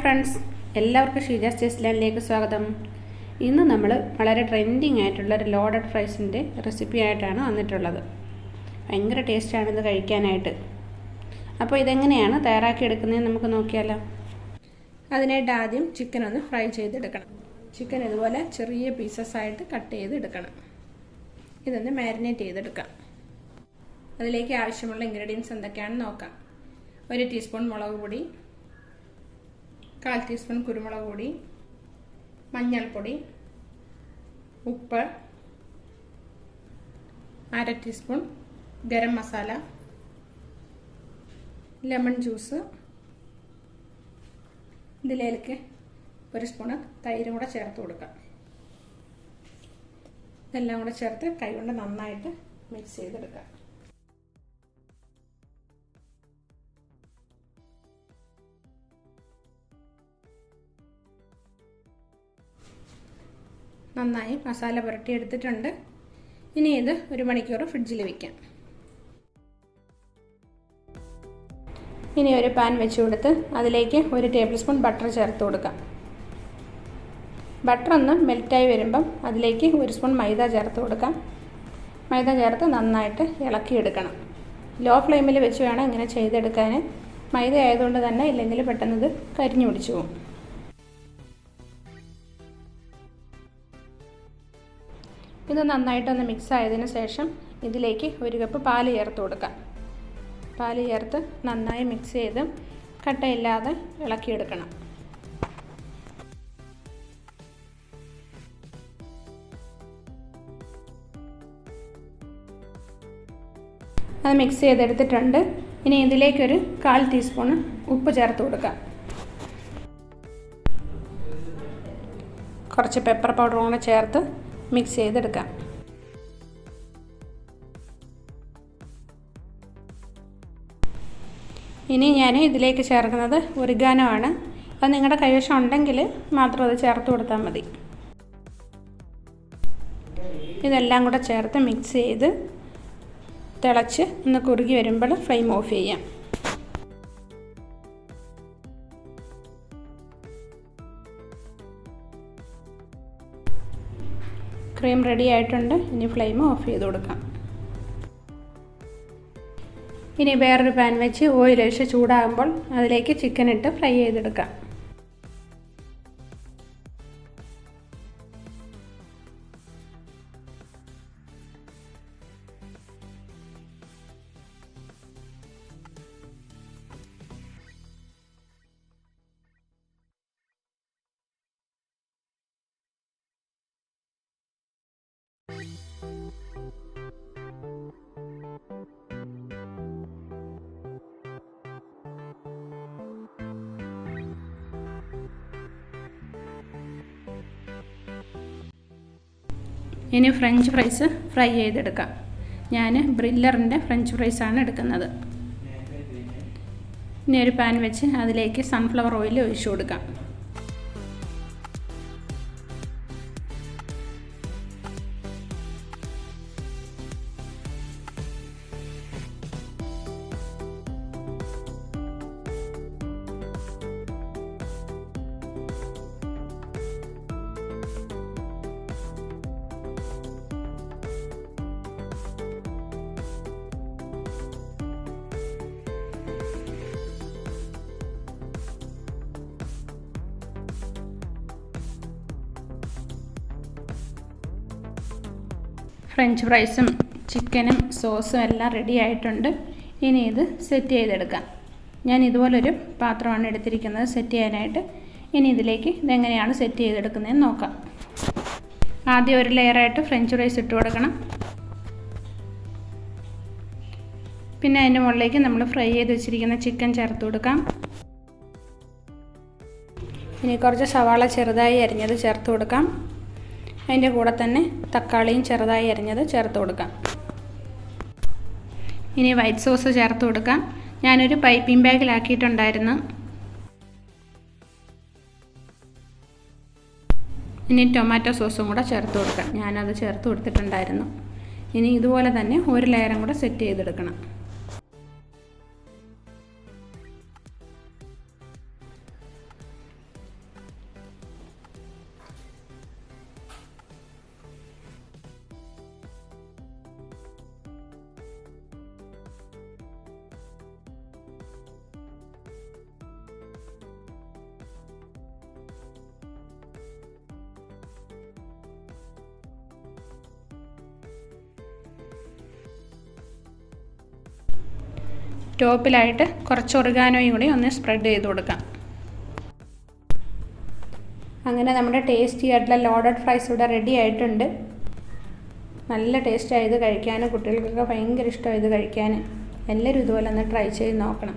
Friends എല്ലാവർക്കും Sheeja's taste സ്വാഗതം. ഇന്ന് നമ്മൾ വളരെ ട്രെൻഡിങ് ആയിട്ടുള്ള ഒരു ലോഡഡ് ഫ്രൈസിന്റെ റെസിപ്പി ആയിട്ടാണ് വന്നിട്ടുള്ളത്. ഭയങ്കര ടേസ്റ്റാണ് ഇത് കഴിക്കാനായിട്ട്. അപ്പോൾ ഇതെങ്ങനെയാണ് തയ്യാറാക്കി എടുക്കുന്നതെന്ന് നമുക്ക് നോക്കിയാലോ. അതിനായിട്ട് ആദ്യം ചിക്കൻ ഒന്ന് ഫ്രൈ ചെയ്തെടുക്കണം. ചിക്കൻ ഇതുപോലെ ചെറിയ പീസസ് ആയിട്ട് കട്ട് ചെയ്തെടുക്കണം. ഇതൊന്ന് മാരിനേറ്റ് ചെയ്തെടുക്കാം. അതിലേക്ക് ആവശ്യമുള്ള ഇൻഗ്രീഡിയൻസ് എന്തൊക്കെയാണെന്ന് നോക്കാം. ഒരു ടീസ്പൂൺ മുളക് പൊടി കാൽ ടീസ്പൂൺ കുരുമുളക് പൊടി മഞ്ഞൾപ്പൊടി ഉപ്പ് അര teaspoon garam masala lemon juice. ഇതിലേക്ക് ഒരു സ്പൂണ് തൈരും കൂടെ ചേർത്ത് കൊടുക്കാം. ഇതെല്ലാം കൂടെ ചേർത്ത് കൈകൊണ്ട് നന്നായിട്ട് മിക്സ് ചെയ്തെടുക്കാം. നന്നായി മസാല പുരട്ടി എടുത്തിട്ടുണ്ട്. ഇനി ഇത് ഒരു മണിക്കൂർ ഫ്രിഡ്ജിൽ വെക്കാം. ഇനി ഒരു പാൻ വെച്ച് കൊടുത്ത് അതിലേക്ക് ഒരു ടേബിൾ സ്പൂൺ ബട്ടർ ചേർത്ത് കൊടുക്കാം. ബട്ടർ ഒന്ന് മെൽറ്റായി വരുമ്പം അതിലേക്ക് ഒരു സ്പൂൺ മൈദ ചേർത്ത് കൊടുക്കാം. മൈദ ചേർത്ത് നന്നായിട്ട് ഇളക്കിയെടുക്കണം ലോ ഫ്ലെയിമിൽ വെച്ച് വേണം ഇങ്ങനെ ചെയ്തെടുക്കാൻ മൈദ ആയതുകൊണ്ട് തന്നെ ഇല്ലെങ്കിൽ പെട്ടെന്ന് ഇത് കരിഞ്ഞു പിടിച്ചു പോകും. ഇത് നന്നായിട്ടൊന്ന് മിക്സ് ആയതിനു ശേഷം ഇതിലേക്ക് ഒരു കപ്പ് പാൽ ചേർത്ത് കൊടുക്കാം. പാൽ ചേർത്ത് നന്നായി മിക്സ് ചെയ്ത് കട്ടയില്ലാതെ ഇളക്കിയെടുക്കണം. അത് മിക്സ് ചെയ്തെടുത്തിട്ടുണ്ട്. ഇനി ഇതിലേക്കൊരു കാൽ ടീസ്പൂൺ ഉപ്പ് ചേർത്ത് കൊടുക്കാം. കുറച്ച് പെപ്പർ പൗഡറും കൂടെ ചേർത്ത് മിക്സ് ചെയ്തെടുക്കാം. ഇനി ഞാൻ ഇതിലേക്ക് ചേർക്കുന്നത് ഒരിഗാനോ ആണ് അത് നിങ്ങളുടെ കൈവശം ഉണ്ടെങ്കിൽ മാത്രം അത് ചേർത്ത് കൊടുത്താൽ മതി. ഇതെല്ലാം കൂടെ ചേർത്ത് മിക്സ് ചെയ്ത് തിളച്ച് ഒന്ന് കുറുകി വരുമ്പോൾ ഫ്ലെയിം ഓഫ് ചെയ്യാം. ക്രീം റെഡി ആയിട്ടുണ്ട്. ഇനി ഫ്ലെയിം ഓഫ് ചെയ്ത് കൊടുക്കാം. ഇനി വേറൊരു പാൻ വെച്ച് ഓയിൽ ഒഴിച്ച് ചൂടാകുമ്പോൾ അതിലേക്ക് ചിക്കൻ ഇട്ട് ഫ്രൈ ചെയ്തെടുക്കാം. ഇനി ഫ്രഞ്ച് ഫ്രൈസ് ഫ്രൈ ചെയ്തെടുക്കാം. ഞാൻ ബ്രില്ലറിന്റെ ഫ്രഞ്ച് ഫ്രൈസാണ് എടുക്കുന്നത്. ഇനി ഒരു പാൻ വെച്ച് അതിലേക്ക് സൺഫ്ലവർ ഓയിൽ ഒഴിച്ചു കൊടുക്കാം. ഫ്രഞ്ച് ഫ്രൈസും ചിക്കനും സോസും എല്ലാം റെഡി ആയിട്ടുണ്ട്. ഇനി ഇത് സെറ്റ് ചെയ്തെടുക്കാം. ഞാൻ ഇതുപോലൊരു പാത്രമാണ് എടുത്തിരിക്കുന്നത് സെറ്റ് ചെയ്യാനായിട്ട്. ഇനി ഇതിലേക്ക് ഇതെങ്ങനെയാണ് സെറ്റ് ചെയ്തെടുക്കുന്നതെന്ന് നോക്കാം. ആദ്യം ഒരു ലെയറായിട്ട് ഫ്രഞ്ച് ഫ്രൈസ് ഇട്ട് കൊടുക്കണം. പിന്നെ അതിന്റെ മുകളിലേക്ക് നമ്മൾ ഫ്രൈ ചെയ്ത് വെച്ചിരിക്കുന്ന ചിക്കൻ ചേർത്ത് കൊടുക്കാം. ഇനി കുറച്ച് സവാള ചെറുതായി അരിഞ്ഞത് ചേർത്ത് കൊടുക്കാം. അതിന്റെ കൂടെ തന്നെ തക്കാളിയും ചെറുതായി അരിഞ്ഞത് ചേർത്ത് കൊടുക്കാം. ഇനി വൈറ്റ് സോസ് ചേർത്ത് കൊടുക്കാം. ഞാനൊരു പൈപ്പിംഗ് ബാഗിലാക്കിയിട്ടുണ്ടായിരുന്നു ഇനി ടൊമാറ്റോ സോസും കൂടെ ചേർത്ത് കൊടുക്കാം. ഞാനത് ചേർത്ത് കൊടുത്തിട്ടുണ്ടായിരുന്നു. ഇനി ഇതുപോലെ തന്നെ ഒരു ലെയറും കൂടെ സെറ്റ് ചെയ്തെടുക്കണം. ടോപ്പിലായിട്ട് കുറച്ച് ഒറിഗാനോയും കൂടി ഒന്ന് സ്പ്രെഡ് ചെയ്ത് കൊടുക്കാം. അങ്ങനെ നമ്മുടെ ടേസ്റ്റി ആയിട്ടുള്ള ലോഡഡ് ഫ്രൈസ് ഇവിടെ റെഡി ആയിട്ടുണ്ട്. നല്ല ടേസ്റ്റ് ആയത് കഴിക്കാൻ കുട്ടികൾക്കൊക്കെ ഭയങ്കര ഇഷ്ടമായത് കഴിക്കാൻ എല്ലാവരും ഇതുപോലെ ഒന്ന് ട്രൈ ചെയ്ത് നോക്കണം.